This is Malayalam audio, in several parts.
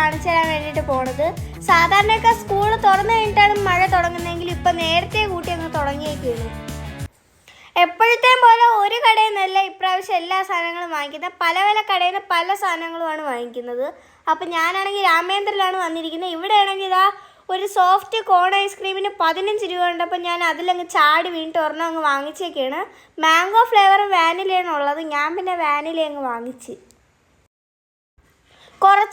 ആയിട്ട് പോണത്. സാധാരണയൊക്കെ സ്കൂൾ തുറന്നു കഴിഞ്ഞിട്ടാണ് മഴ തുടങ്ങുന്നതെങ്കിൽ ഇപ്പം നേരത്തെ കൂട്ടി അങ്ങ് തുടങ്ങിയേക്കാണ് എപ്പോഴത്തെയും പോലെ ഒരു കടയിൽ നിന്നല്ല ഇപ്രാവശ്യം എല്ലാ സാധനങ്ങളും വാങ്ങിക്കുന്നത്. പല പല കടയിൽ നിന്ന് പല സാധനങ്ങളുമാണ് വാങ്ങിക്കുന്നത്. അപ്പം ഞാനാണെങ്കിൽ രാമേന്ദ്രനാണ് വന്നിരിക്കുന്നത്. ഇവിടെ ആണെങ്കിൽ ഇതാ ഒരു സോഫ്റ്റ് കോൺ ഐസ്ക്രീമിന് പതിനഞ്ച് രൂപ ഉണ്ടപ്പോൾ ഞാൻ അതിലങ്ങ് ചാടി വീണിട്ട് ഒരെണ്ണം അങ്ങ് വാങ്ങിച്ചേക്കാണ്. മാംഗോ ഫ്ലേവറും വാനിലയാണ് ഉള്ളത്. ഞാൻ പിന്നെ വാനില അങ്ങ് വാങ്ങിച്ച്.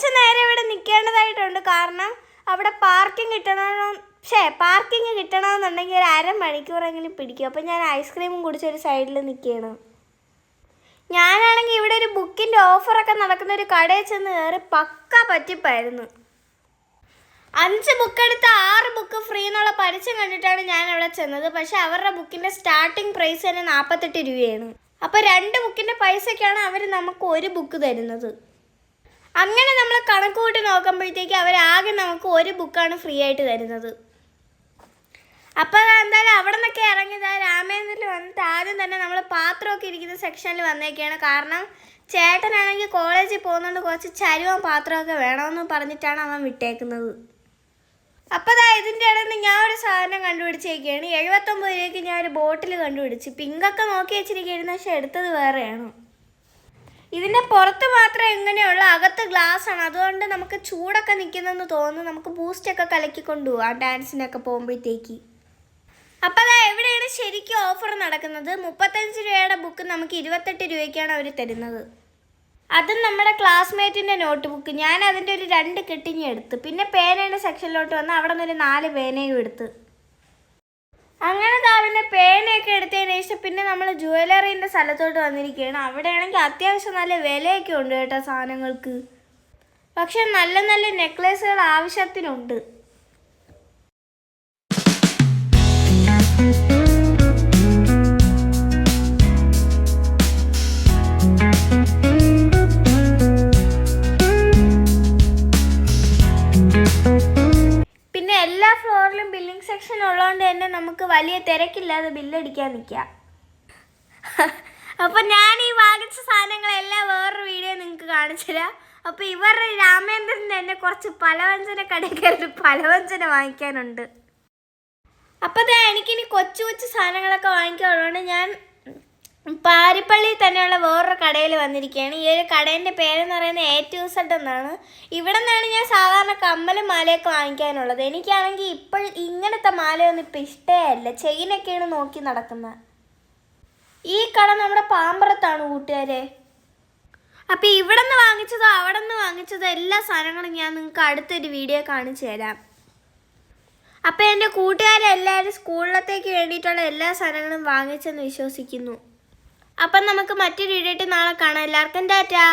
കുറച്ച് നേരം ഇവിടെ നിൽക്കേണ്ടതായിട്ടുണ്ട് കാരണം അവിടെ പാർക്കിംഗ് കിട്ടണം പക്ഷേ പാർക്കിംഗ് കിട്ടണമെന്നുണ്ടെങ്കിൽ ഒരു അരമണിക്കൂറെങ്കിലും പിടിക്കും. അപ്പം ഞാൻ ഐസ്ക്രീമും കുടിച്ച് ഒരു സൈഡിൽ നിൽക്കുകയാണ് ഞാനാണെങ്കിൽ ഇവിടെ ഒരു ബുക്കിന്റെ ഓഫറൊക്കെ നടക്കുന്ന ഒരു കടയിൽ ചെന്ന് കയറി പക്ക പറ്റിപ്പായിരുന്നു. അഞ്ച് ബുക്ക് എടുത്ത് ആറ് ബുക്ക് ഫ്രീ എന്നുള്ള പരസ്യം കണ്ടിട്ടാണ് ഞാൻ അവിടെ ചെന്നത്. പക്ഷെ അവരുടെ ബുക്കിന്റെ സ്റ്റാർട്ടിംഗ് പ്രൈസ് തന്നെ നാൽപ്പത്തെട്ട് രൂപയാണ്. അപ്പോൾ രണ്ട് ബുക്കിന്റെ പൈസയ്ക്കാണ് അവർ നമുക്ക് ഒരു ബുക്ക് തരുന്നത്. അങ്ങനെ നമ്മൾ കണക്ക് കൂട്ടി നോക്കുമ്പോഴത്തേക്ക് അവരാകെ നമുക്ക് ഒരു ബുക്കാണ് ഫ്രീ ആയിട്ട് തരുന്നത്. അപ്പോൾ എന്തായാലും അവിടെ നിന്നൊക്കെ ഇറങ്ങിയത് രാമേന്ദ്രനിൽ വന്നിട്ട് ആദ്യം തന്നെ നമ്മൾ പാത്രമൊക്കെ ഇരിക്കുന്ന സെക്ഷനിൽ വന്നേക്കാണ്. കാരണം ചേട്ടനാണെങ്കിൽ കോളേജിൽ പോകുന്നതുകൊണ്ട് കുറച്ച് ചരുവം പാത്രമൊക്കെ വേണമെന്ന് പറഞ്ഞിട്ടാണ് അവൻ വിട്ടേക്കുന്നത്. അപ്പോൾ അതാ ഇതിന്റെ ഇടയിൽ ഞാൻ ഒരു സാധനം കണ്ടുപിടിച്ചേക്കാണ്. എഴുപത്തൊമ്പത് രൂപയ്ക്ക് ഞാൻ ഒരു ബോട്ടിൽ കണ്ടുപിടിച്ച്. പിങ്കൊക്കെ നോക്കി വെച്ചിരിക്കുകയായിരുന്നു പക്ഷെ എടുത്തത് വേറെയാണ്. ഇതിന്റെ പുറത്ത് മാത്രം എങ്ങനെയുള്ള അകത്ത് ഗ്ലാസ് ആണ്. അതുകൊണ്ട് നമുക്ക് ചൂടൊക്കെ നിൽക്കുന്നെന്ന് തോന്നുന്നു. നമുക്ക് ബൂസ്റ്റൊക്കെ കലക്കി കൊണ്ടുപോകാം ഡാൻസിനൊക്കെ പോകുമ്പോഴത്തേക്ക്. അപ്പോൾ അതാ എവിടെയാണ് ശരിക്കും ഓഫർ നടക്കുന്നത്? മുപ്പത്തഞ്ച് രൂപയുടെ ബുക്ക് നമുക്ക് ഇരുപത്തെട്ട് രൂപയ്ക്കാണ് അവർ തരുന്നത്. അതും നമ്മുടെ ക്ലാസ്മേറ്റിന്റെ നോട്ട് ബുക്ക് ഞാൻ അതിന്റെ ഒരു രണ്ട് കെട്ടിഞ്ഞ് എടുത്ത്. പിന്നെ പേനയുടെ സെക്ഷനിലോട്ട് വന്ന് അവിടെ നിന്ന് ഒരു നാല് പേനയും എടുത്ത്. അങ്ങനെ താവിന്റെ പേനയൊക്കെ എടുത്തതിന് ശേഷം പിന്നെ നമ്മൾ ജുവലറിന്റെ സ്ഥലത്തോട്ട് വന്നിരിക്കുകയാണ്. അവിടെയാണെങ്കിൽ അത്യാവശ്യം നല്ല വിലയൊക്കെ ഉണ്ട് കേട്ടോ സാധനങ്ങൾക്ക്. പക്ഷെ നല്ല നല്ല നെക്ലേസുകൾ ആവശ്യത്തിനുണ്ട്. ഫ്ലോറിലും ബില്ലിംഗ് സെക്ഷൻ ഉള്ളതുകൊണ്ട് തന്നെ നമുക്ക് വലിയ തിരക്കില്ലാതെ ബില്ലടിക്കാൻ നിൽക്കാം. അപ്പം ഞാൻ ഈ വാങ്ങിച്ച സാധനങ്ങളെല്ലാം വേറൊരു വീഡിയോ നിങ്ങൾക്ക് കാണിച്ചു തരാം. അപ്പോൾ ഇവരുടെ രാമേന്ദ്രൻ തന്നെ കുറച്ച് പലവ്യഞ്ജന കടയിൽ പലവ്യഞ്ജന വാങ്ങിക്കാനുണ്ട്. അപ്പോൾ ദേ എനിക്കിനി കൊച്ചു കൊച്ചു സാധനങ്ങളൊക്കെ വാങ്ങിക്കാറുണ്ട് ഞാൻ പാരിപ്പള്ളിയിൽ തന്നെയുള്ള വേറൊരു കടയിൽ വന്നിരിക്കുകയാണ്. ഈ ഒരു കടേന്റെ പേരെന്ന് പറയുന്നത് എ ടു സെഡ് എന്നാണ്. ഇവിടെ നിന്നാണ് ഞാൻ സാധാരണ കമ്മലും മാലയൊക്കെ വാങ്ങിക്കാനുള്ളത്. എനിക്കാണെങ്കിൽ ഇപ്പോൾ ഇങ്ങനത്തെ മാലയൊന്നും ഇപ്പം ഇഷ്ടമല്ല ചെയിനൊക്കെയാണ് നോക്കി നടക്കുന്നത്. ഈ കട നമ്മുടെ പാമ്പറത്താണ് കൂട്ടുകാരെ. അപ്പോൾ ഇവിടെ നിന്ന് വാങ്ങിച്ചതോ അവിടെ നിന്ന് വാങ്ങിച്ചതോ എല്ലാ സാധനങ്ങളും ഞാൻ നിങ്ങൾക്ക് അടുത്തൊരു വീഡിയോ കാണിച്ചു തരാം. അപ്പോൾ എന്റെ കൂട്ടുകാരെല്ലാവരും സ്കൂളിലത്തേക്ക് വേണ്ടിയിട്ടുള്ള എല്ലാ സാധനങ്ങളും വാങ്ങിച്ചെന്ന് വിശ്വസിക്കുന്നു. അപ്പം നമുക്ക് മറ്റൊരു വീഡിയോ നാളെ കാണാം. എല്ലാവർക്കും ടാറ്റാ.